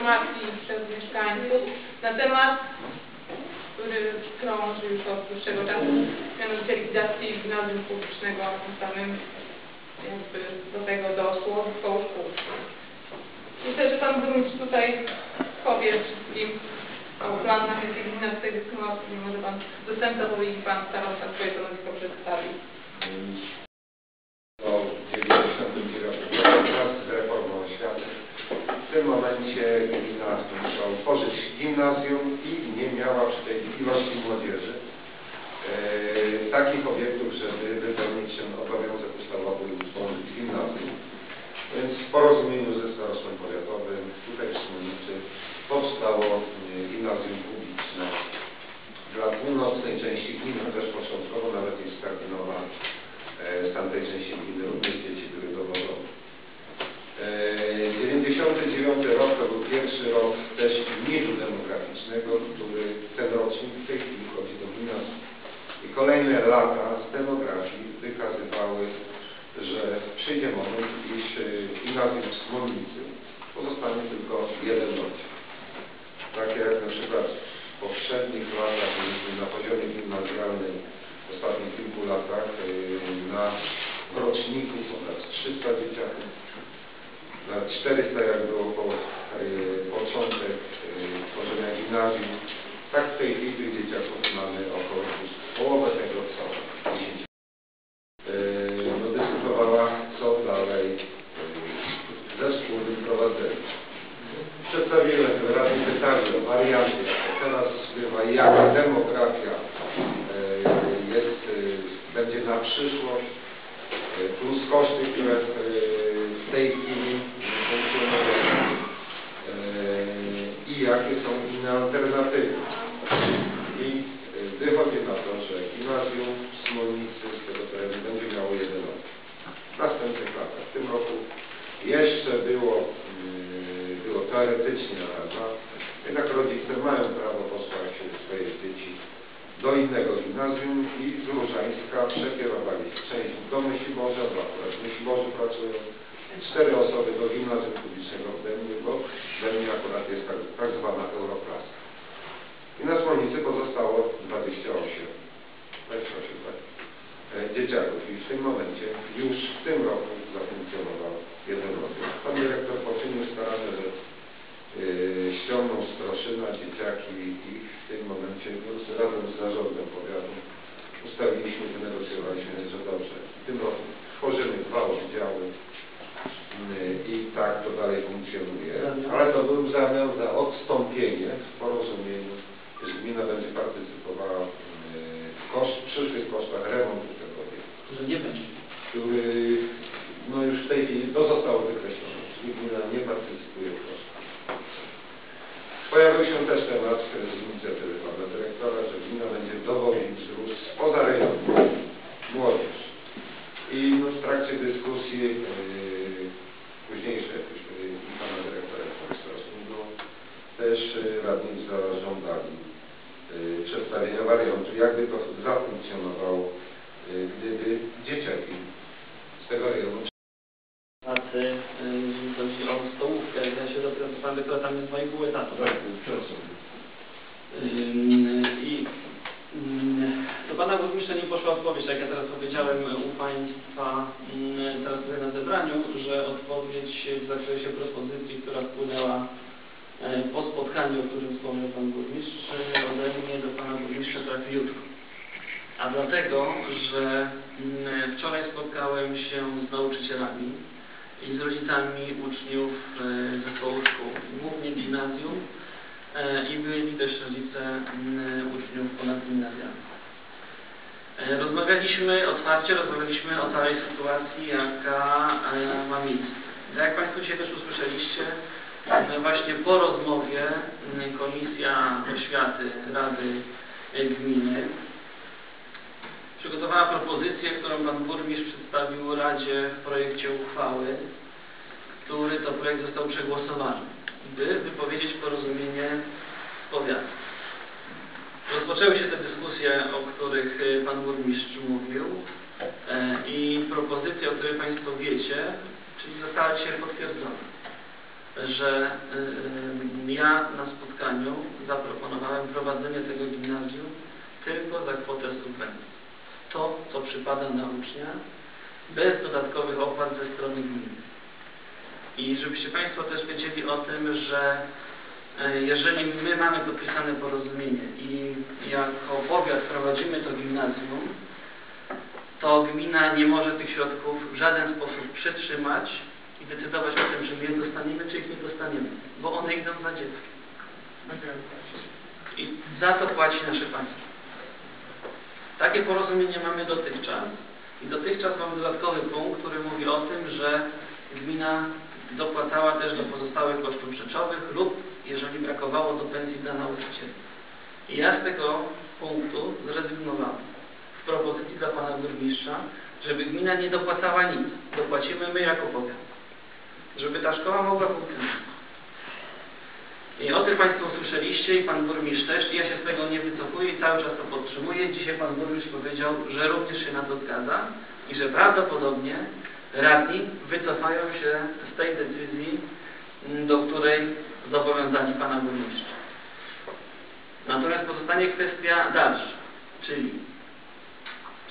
informacji przez mieszkańców na temat, który krąży już od dłuższego czasu, mianowicie likwidacji gimnazjum publicznego, tym samym jakby do tego doszło koło szkół. Myślę, że Pan Burmistrz tutaj powie wszystkim o planach, jakie gmina z tej dyskusji, może Pan dostępca powiedzieć Pan starosta swoje stanowisko przedstawi. Po 99 roku wraz z reformą oświaty w tym momencie gmina musiała utworzyć gimnazjum i nie miała przy tej ilości młodzieży e, takich obiektów, żeby wypełnić ten obowiązek ustawowy utworzyć gimnazjum. Więc w porozumieniu ze starostwem powiatowym tutaj w Smolnicy powstało e, gimnazjum publiczne dla północnej części gminy, chociaż początkowo nawet jest Skarbinowa e, z tamtej części gminy również dzieci były dowożone. E, 99 rok to był pierwszy rok też limitu demograficznego, który ten rocznik w tej chwili wchodzi do gimnazjum. I kolejne lata z demografii wykazywały, że przyjdzie moment, iż e, gimnazjum w Smolnicy pozostanie tylko jeden rocznik. Takie jak na przykład w poprzednich latach na poziomie gimnazjalnym w ostatnich kilku latach yy, na w roczniku ponad 300 dzieciaków, na 400 jak było po yy, początek tworzenia gimnazjum. Tak w tej chwili tych dzieciaków mamy około połowę tego co 10 yy, no, dyskutowała co dalej yy, zespół wyprowadzenia. Przedstawiłem wyraźnie pytanie o warianty, jak teraz bywa, jaka demografia e, jest, e, będzie na przyszłość, e, plus koszty, które e, w tej chwili funkcjonują e, i jakie są inne alternatywy. I e, że gimnazjum w Smolnicy z tego terenu będzie miało jeden rok. W następnych latach. W tym roku jeszcze było, yy, było teoretycznie na jednak rodzice mają prawo posłać swoje dzieci do innego gimnazjum i z Różańska przekierowali część do Myśliborza, bo akurat w Myśliborzu pracują, cztery osoby do gimnazjum publicznego w Dębie, bo w Dębie akurat jest tak, tak zwana Euroklasa. I na Smolnicy pozostało 28, 28 tak, e, dzieciaków i w tym momencie już w tym roku zafunkcjonował jeden oddział. Pan dyrektor poczynił staranie, że yy, ściągnął z Kroszyna dzieciaki i w tym momencie razem z zarządem powiatu ustaliliśmy, wynegocjowaliśmy, że dobrze, w tym roku tworzymy dwa oddziały yy, i tak to dalej funkcjonuje. Ale to był zamiar za odstąpienie w porozumieniu, że gmina będzie partycypowała yy, w koszt, przyszłych kosztach remontu Że nie będzie. który no już w tej chwili to zostało wykreślone, czyli gmina nie partycypuje w kosztach. Pojawił się też temat z inicjatywy pana dyrektora, że gmina będzie dowozić ZRUS spoza rejonu młodzież. I no, w trakcie dyskusji yy, późniejszej jakoś yy, pana dyrektora starostnego też yy, radni zażądali yy, przedstawienia wariantu, jakby to zafunkcjonowało, gdyby dzieciaki z tego rejonu Pracy, y, jeżeli chodzi o stołówkę, ja się pan doktor, tam jest 2,5 etatu, tak? I do pana burmistrza nie poszła odpowiedź, tak jak ja teraz powiedziałem u państwa teraz tutaj na zebraniu, że odpowiedź w zakresie propozycji, która wpłynęła e, po spotkaniu, o którym wspomniał pan burmistrz, ode mnie do pana burmistrza trafi jutro. A dlatego, że ym, wczoraj spotkałem się z nauczycielami i z rodzicami uczniów e, zespołu szkół, głównie gimnazjum e, i byli też rodzice m, uczniów ponadgimnazjalnych. E, Rozmawialiśmy otwarcie, rozmawialiśmy o całej sytuacji, jaka ma miejsce. Jak Państwo dzisiaj też usłyszeliście, właśnie po rozmowie m, Komisja Oświaty Rady Gminy przygotowała propozycję, którą pan burmistrz przedstawił Radzie w projekcie uchwały, który to projekt został przegłosowany, by wypowiedzieć porozumienie z powiatem. Rozpoczęły się te dyskusje, o których y, pan burmistrz mówił e, i propozycja, o której państwo wiecie, czyli została dzisiaj potwierdzona, że y, y, ja na spotkaniu zaproponowałem prowadzenie tego gimnazjum tylko za kwotę subwencji. To, co przypada na ucznia, bez dodatkowych opłat ze strony gminy. I żebyście Państwo też wiedzieli o tym, że e, jeżeli my mamy podpisane porozumienie i jako powiat prowadzimy to gimnazjum, to gmina nie może tych środków w żaden sposób przytrzymać i decydować o tym, czy my je dostaniemy, czy ich nie dostaniemy, bo one idą za dzieckiem. I za to płaci nasze państwo. Takie porozumienie mamy dotychczas i dotychczas mamy dodatkowy punkt, który mówi o tym, że gmina dopłacała też do pozostałych kosztów rzeczowych lub jeżeli brakowało do pensji dla nauczycieli. I ja z tego punktu zrezygnowałem w propozycji dla pana burmistrza, żeby gmina nie dopłacała nic. Dopłacimy my jako powiat. Żeby ta szkoła mogła funkcjonować. I o tym Państwo usłyszeliście i Pan Burmistrz też. I ja się z tego nie wycofuję i cały czas to podtrzymuję. Dzisiaj Pan Burmistrz powiedział, że również się na to zgadza i że prawdopodobnie radni wycofają się z tej decyzji, m, do której zobowiązali Pana Burmistrza. Natomiast pozostanie kwestia dalsza, czyli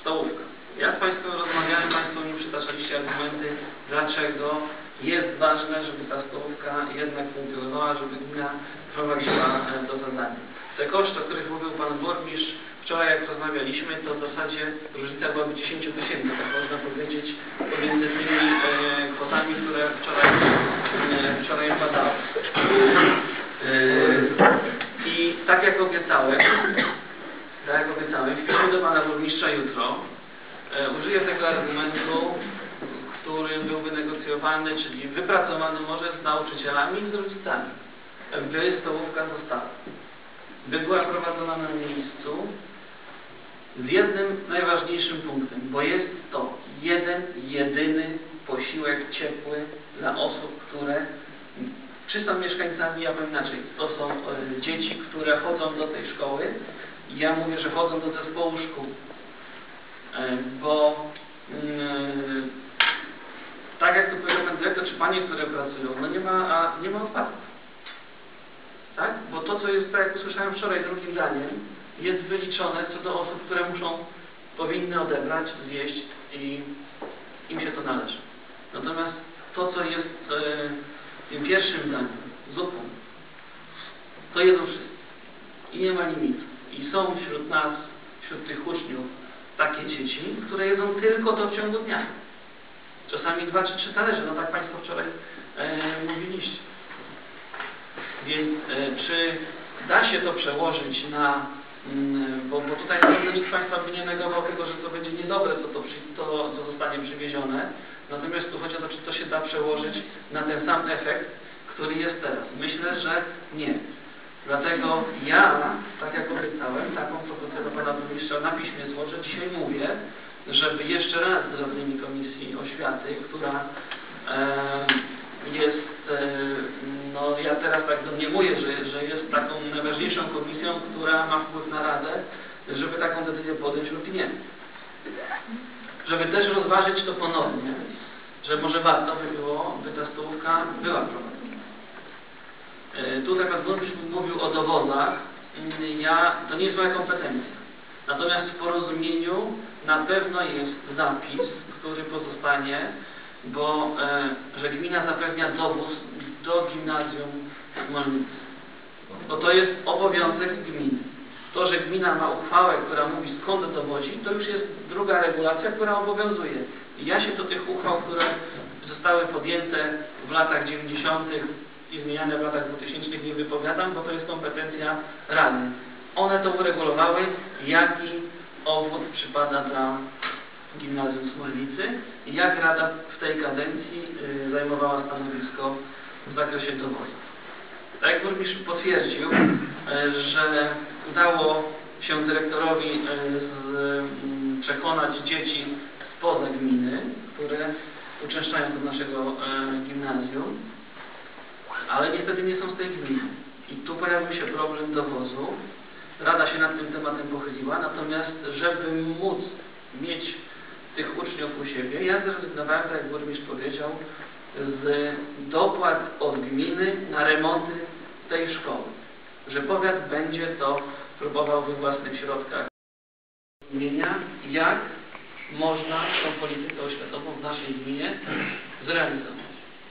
stołówka. Ja z Państwem rozmawiałem, Państwo mi przytaczaliście argumenty, dlaczego jest ważne, żeby ta stołówka jednak funkcjonowała, żeby gmina prowadziła e, to zadanie. Te koszty, o których mówił Pan Burmistrz, wczoraj jak rozmawialiśmy, to w zasadzie różnica byłaby 10 tysięcy, tak można powiedzieć, pomiędzy tymi e, kwotami, które wczoraj, e, wczoraj padały. E, I tak jak obiecałem, tak jak obiecałem, w piśmie do Pana Burmistrza jutro e, użyję tego argumentu, który był wynegocjowany, czyli wypracowany może z nauczycielami i z rodzicami, by stołówka została. By była prowadzona na miejscu z jednym najważniejszym punktem, bo jest to jeden, jedyny posiłek ciepły dla osób, które czy są mieszkańcami, ja powiem inaczej, to są e, dzieci, które chodzą do tej szkoły. Ja mówię, że chodzą do zespołu szkół, e, bo mm, tak jak tu powiedział pan dyrektor, czy panie, które pracują, no nie ma, a nie ma odpadków. Tak? Bo to, co jest, tak jak usłyszałem wczoraj drugim zdaniem, jest wyliczone co do osób, które muszą, powinny odebrać, zjeść i im się to należy. Natomiast to, co jest e, tym pierwszym zdaniem, zupą, to jedzą wszyscy. I nie ma limitu. I są wśród nas, wśród tych uczniów, takie dzieci, które jedzą tylko to w ciągu dnia. Czasami dwa czy trzy talerze, no tak Państwo wczoraj e, mówiliście. Więc e, czy da się to przełożyć na, mm, bo, bo tutaj nikt Państwa by nie negował tego, że to będzie niedobre, to, to, to co zostanie przywiezione. Natomiast tu chodzi o to, czy to się da przełożyć na ten sam efekt, który jest teraz. Myślę, że nie. Dlatego ja, tak jak obiecałem, taką propozycję do Pana Burmistrza na piśmie złożę. Dzisiaj mówię, żeby jeszcze raz z radnymi Komisji Oświaty, która jest, no ja teraz tak domniemuję, że, że jest taką najważniejszą komisją, która ma wpływ na Radę, żeby taką decyzję podjąć lub nie. Żeby też rozważyć to ponownie, że może warto by było, by ta stołówka była prowadzona. E, Tutaj Pan Burmistrz mówił o dowodach. Mm, Ja, to nie jest moja kompetencja. Natomiast w porozumieniu na pewno jest zapis, który pozostanie, bo e, że gmina zapewnia dowóz do gimnazjum w Molnicy. Bo to jest obowiązek gminy. To, że gmina ma uchwałę, która mówi skąd dowozi, to już jest druga regulacja, która obowiązuje. I ja się do tych uchwał, które zostały podjęte w latach 90. i zmieniane w latach 2000 nie wypowiadam, bo to jest kompetencja Rady. One to uregulowały, jaki obwód przypada dla gimnazjum Smolnicy i jak Rada w tej kadencji y, zajmowała stanowisko w zakresie dowozu. Tak jak burmistrz potwierdził, y, że udało się dyrektorowi y, mm, przekonać dzieci spoza gminy, które uczęszczają do naszego gimnazjum, ale niestety nie są z tej gminy. I tu pojawił się problem dowozu. Rada się nad tym tematem pochyliła, natomiast żeby móc mieć tych uczniów u siebie, ja zrezygnowałem, tak jak burmistrz powiedział, z dopłat od gminy na remonty tej szkoły. Że powiat będzie to próbował we własnych środkach imienia, jak można tą politykę oświatową w naszej gminie zrealizować.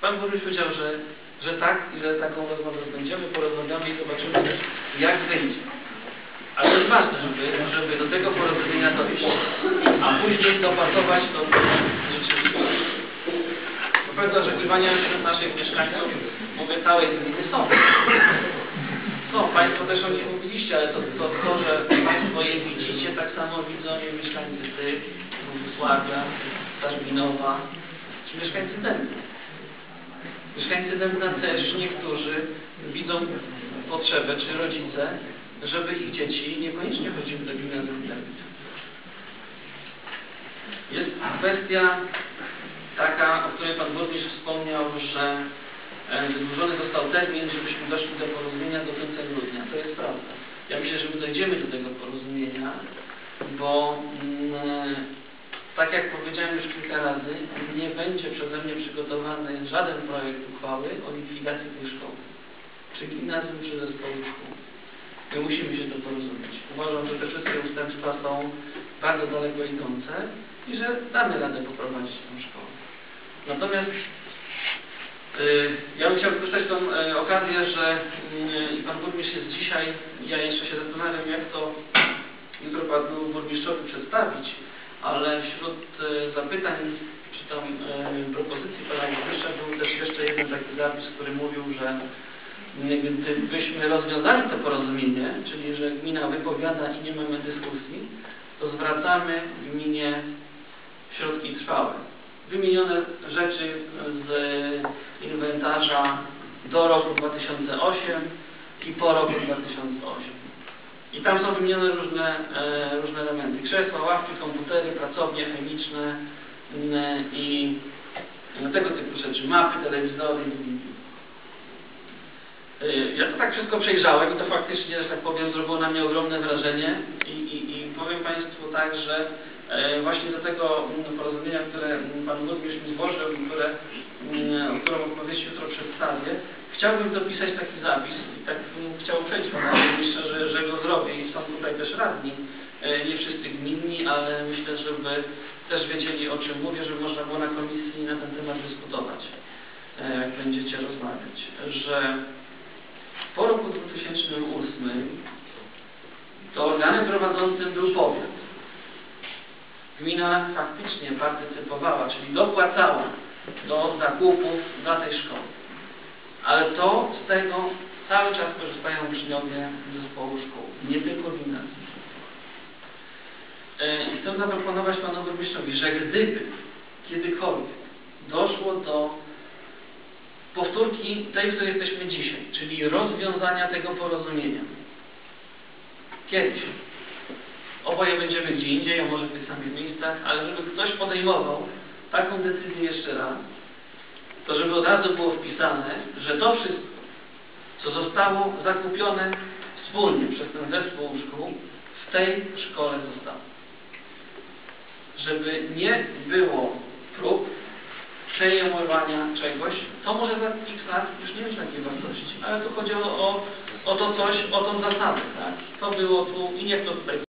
Pan burmistrz powiedział, że, że tak i że taką rozmowę będziemy, porozmawiamy i zobaczymy, jak wyjdzie. Ale to jest ważne, żeby, żeby do tego porozumienia dojść, a później dopasować to do rzeczywistości. Bo pewne oczekiwania wśród naszych mieszkańców, mówię, całej gminy są. Są, Państwo też o nich mówiliście, ale to, to, to że Państwo je widzicie, tak samo widzą je mieszkańcy Tyk, Włocławia, Starzbinowa, czy mieszkańcy Dębna. Mieszkańcy Dębna też niektórzy widzą potrzebę, czy rodzice, żeby ich dzieci niekoniecznie chodziły do gimnazjum Dębnie. Jest kwestia taka, o której Pan Burmistrz wspomniał, że e, wydłużony został termin, żebyśmy doszli do porozumienia do końca grudnia. To jest prawda. Ja myślę, że my dojdziemy do tego porozumienia, bo mm, tak jak powiedziałem już kilka razy, nie będzie przeze mnie przygotowany żaden projekt uchwały o likwidacji tej szkoły. Czy gimnazjum, czy zespołu szkół. My musimy się to porozumieć. Uważam, że te wszystkie ustępstwa są bardzo daleko idące i że damy radę poprowadzić tę szkołę. Natomiast y, ja bym chciał wykorzystać tą y, okazję, że y, i Pan Burmistrz jest dzisiaj, ja jeszcze się zastanawiam, jak to jutro Panu Burmistrzowi przedstawić, ale wśród zapytań czy tam propozycji Pana Burmistrza był też jeszcze jeden taki zapis, który mówił, że gdybyśmy rozwiązali to porozumienie, czyli że gmina wypowiada i nie mamy dyskusji, to zwracamy gminie środki trwałe. Wymienione rzeczy z inwentarza do roku 2008 i po roku 2008. I tam są wymienione różne, e, różne elementy. Krzesła, ławki, komputery, pracownie chemiczne i tego typu rzeczy. Mapy, telewizory, DVD. Y, Ja to tak wszystko przejrzałem i to faktycznie, że tak powiem, zrobiło na mnie ogromne wrażenie i, i, i powiem Państwu tak, że e, właśnie do tego mm, porozumienia, które mm, Pan Burmistrz mi złożył które, mm, którą odpowiedź jutro przedstawię, chciałbym dopisać taki zapis i tak bym chciał uprzejmić Pana Burmistrza, że, że go zrobię i są tutaj też radni, e, nie wszyscy gminni, ale myślę, żeby też wiedzieli o czym mówię, żeby można było na komisji na ten temat dyskutować, e, jak będziecie rozmawiać, że po roku 2008 to organem prowadzącym był powiat. Gmina faktycznie partycypowała, czyli dopłacała do zakupów dla tej szkoły. Ale to z tego cały czas korzystają uczniowie zespołu szkół, nie tylko gimnazjum. E, chcę zaproponować panu burmistrzowi, że gdyby kiedykolwiek doszło do powtórki tej, w której jesteśmy dzisiaj, czyli rozwiązania tego porozumienia. Kiedyś. Oboje będziemy gdzie indziej, a może w tych samych miejscach, ale żeby ktoś podejmował taką decyzję jeszcze raz, to żeby od razu było wpisane, że to wszystko, co zostało zakupione wspólnie przez ten zespół szkół, w tej szkole zostało. Żeby nie było prób przejmowania czegoś, co może za x lat już nie mieć takiej wartości. Ale tu chodzi o, o, o to coś, o tą zasadę, tak? To było tu i niech to tutaj